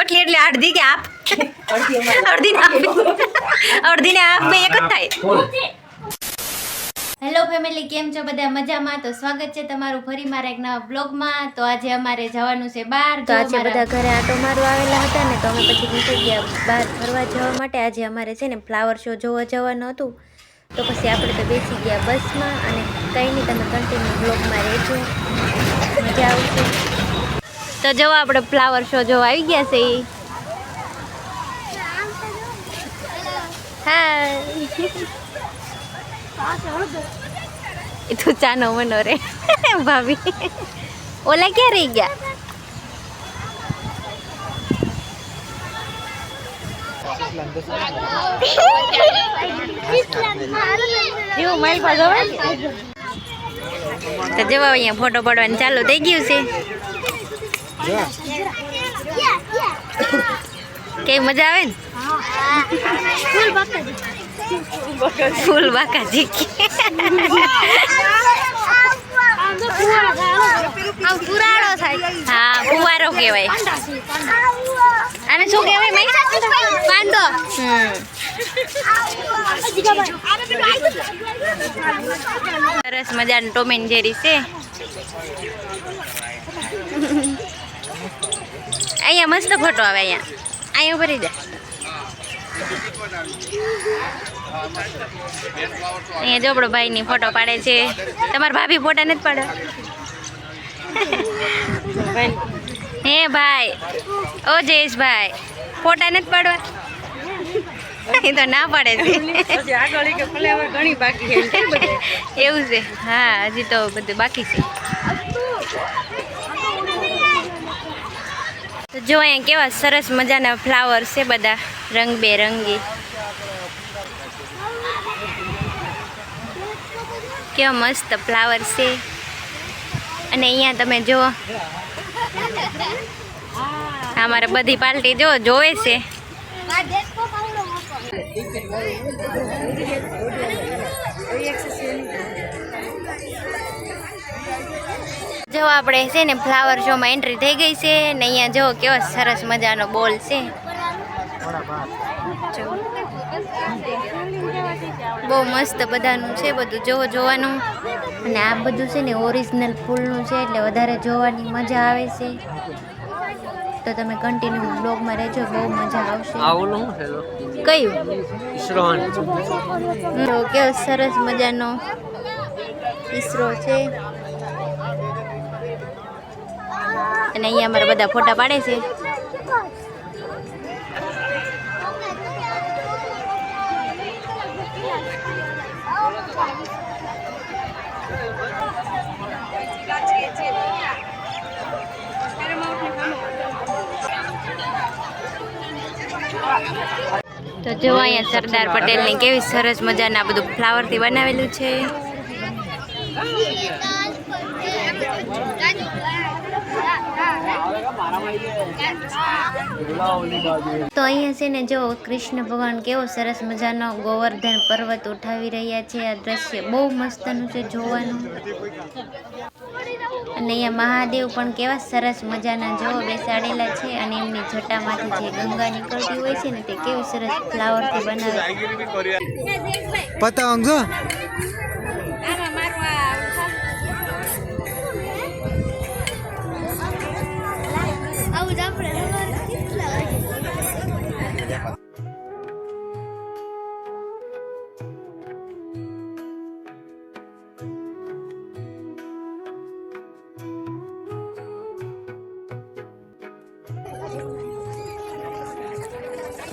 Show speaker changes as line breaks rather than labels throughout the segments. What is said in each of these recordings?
એટલી એટલે અડધી કે આપ? અડધી ને આપ અડધી ને આપ બે એક જ થાય. હેલો ફેમિલી કેમ છો બધા? મજામાં? તો સ્વાગત છે તમારું ફરી મારા એક નવા બ્લોગમાં તો આજે અમારે જવાનું છે બહાર. તો આજે બધા ઘરે આટો મારવા આવેલા હતા ને તો અમે પછી નીકળી ગયા બહાર ફરવા જવા માટે. આજે અમારે છે ને ફ્લાવર શો જોવા જવાનું હતું. તો પછી આપણે તો બેસી ગયા બસમાં અને કંઈ નહીં તમે કન્ટિન્યુ બ્લોગમાં રહેજો. મજા આવશે. તો જો આપણે ફ્લાવર શો જોવા આવી ગયા છે. એ તો ચાનો મનો રે, ભાભી. ઓલા ક્યાં રહી ગયા? પાસે તો જવા અહીંયા ફોટો પાડવાનું ચાલુ થઈ ગયું છે. કેવી મજા આવે ને? ફૂલ બાકાજી.
પુરાણો થાય.
હા ફુવારો કહેવાય. અને શું કહેવાય
પાંડો
હમ સરસ મજાનું ટોમ એન્ડ જેરી છે. અહીંયા મસ્ત ફોટો આવે અહીંયા. અહીંયા ભરી દે અહીંયા જોબડો ભાઈની ફોટો પાડે છે. તમારા ભાભી ફોટા નથી પાડે? હે ભાઈ. ઓ જયેશભાઈ, ફોટા નથી પાડવા? એ તો ના પાડે છે. એવું છે. હા, હજી તો બધું બાકી છે. તો જો અહીંયા કેવા સરસ મજાના ફ્લાવર છે બધા રંગબેરંગી. કેવા મસ્ત ફ્લાવર છે. અને અહીંયા તમે જુઓ. અમારે બધી પાર્ટી જો જોવે છે. જો આપણે છે ને ફ્લાવર શોમાં એન્ટ્રી થઈ ગઈ છે ને અહીંયા જો કેવો સરસ મજાનો બોલ છે. બહુ મસ્ત બધાનું છે બધું જોવો જોવાનું. અને આ બધું છે ને ઓરિજિનલ ફૂલનું છે એટલે વધારે જોવાની મજા આવે છે. તો તમે કન્ટિન્યુ બ્લોગમાં રહેજો બહુ મજા આવશે.
શું
કયું? કેવો સરસ મજાનો ઈસરો છે. અને અહીંયા અમારા બધા ફોટા પાડે છે. તો જો અહીંયા સરદાર પટેલની કેવી સરસ મજાના બધું બધું ફ્લાવરથી બનાવેલું છે. તો અહીંયા છે ને જો કૃષ્ણ ભગવાન કેવો સરસ મજાનો ગોવર્ધન પર્વત ઉઠાવી રહ્યા છે. આ દ્રશ્ય બહુ મસ્તનું છે જોવાનું. અને અહીંયા મહાદેવ પણ કેવા સરસ મજાના જો બેસાડેલા છે અને એમની જટામાંથી જે ગંગા નીકળતી હોય છે ને તે કેવું સરસ ફ્લાવરથી બનાવે
પતંગ જો.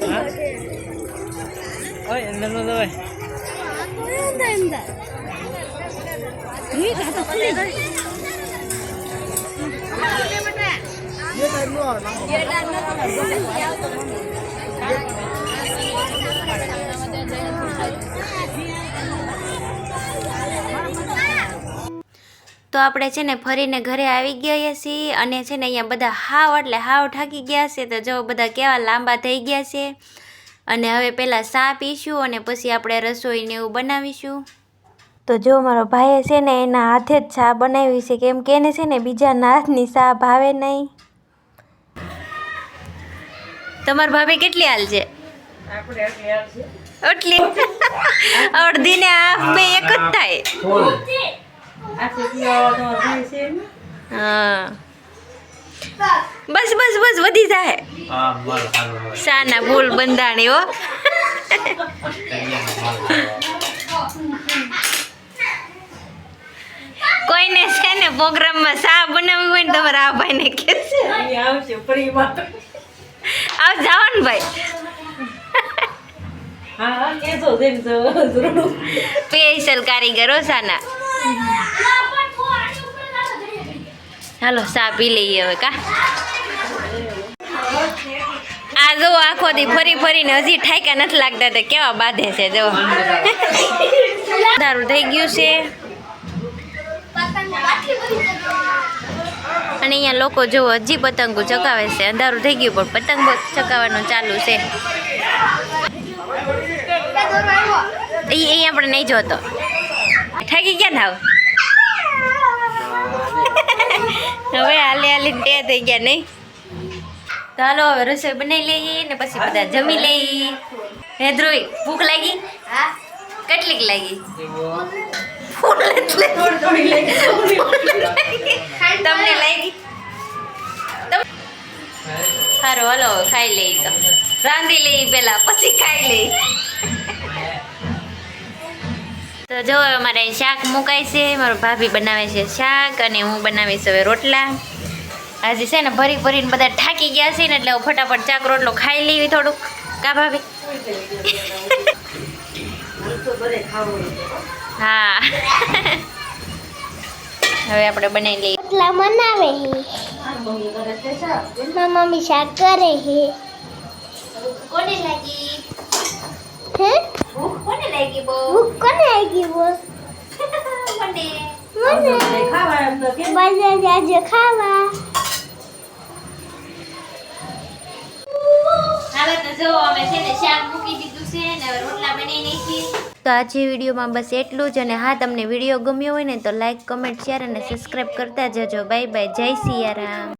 Hả? Ôi, lên lên lên.
보여야 이
가서 풀리. 얘가 일로 와. 얘가 일로 와.
તો આપણે છે ને ફરીને ઘરે આવી ગયા છીએ અને છે ને અહીંયા બધા હાવ એટલે હાવ થાકી ગયા છે. તો જો બધા કેવા લાંબા થઈ ગયા છે. અને હવે પહેલાં સા પીશું અને પછી આપણે રસોઈને એવું બનાવીશું. તો જો મારો ભાઈએ છે ને એના હાથે જ ચા બનાવી છે કેમ કે એને છે ને બીજાના હાથની ચા ભાવે નહીં. તમારી ભાભી કેટલી હાલ છે? એટલી અડધીને હાફ બે એક જ થાય. બસ બસ બસ વધી જાય શાના ભૂલ બંધાણી હો. કોઈને છે ને પ્રોગ્રામમાં શા બનાવવી હોય ને તમારા આ ભાઈને કહેશે આવ ને ભાઈ. સ્પેશિયલ કારીગરો શાના. હાલો પી લઈએ હવે, કા? આ જો આખો દી ફરી ફરીને હજી ઠાકા નથી લાગતા તે કેવા બાંધે છે, જો. દારૂ થઈ ગયું છે. અને અહીંયા લોકો જો હજી પતંગો ચકાવે છે, અંધારું થઈ ગયું પણ પતંગો ચકાવવાનું ચાલુ છે. એ આપણે નહીં જોતો. થાકી ગયા ને હાવ? હવે હાલે હાલી તે થઈ ગયા નહીં? તો હાલો હવે રસોઈ બનાવી લઈએ ને પછી બધા જમી લઈએ. હે ધ્રુવી ભૂખ લાગી? હા. કેટલીક લાગી? તમને લાગી? સારું હાલો ખાઈ લઈ તો. રાંધી લઈ પેલા પછી ખાઈ લઈ તો જો અમારે શાક મુકાય છે મારો ભાભી બનાવે છે શાક અને હું બનાવીશ હવે રોટલા. આજે છે ને ભરી ભરીને બધા થાકી ગયા છે ને એટલે હું ફટાફટ ચાક રોટલો ખાઈ લેવી થોડુંક. કા ભાભી? હા. હવે આપણે બનાવી લઈએ.
રોટલા બનાવે હે. મારી મમ્મી શાક કરે હે.
કોને લાગી?
હે
ભૂખ કોને લાગી બહુ
ભૂખ કોને આવી બોલ
મને
મને બજાર જાજે ખાવા
હવે તો જો અમે છે ને શાક મૂકી દીધું છે ને હવે રોટલા બનાવી નાખી તો આજે વિડીયોમાં બસ એટલું જ અને હા તમને વીડિયો ગમ્યો હોય ને તો લાઈક કમેન્ટ શેર અને સબસ્ક્રાઈબ કરતા જજો. બાય બાય જય સિયારામ.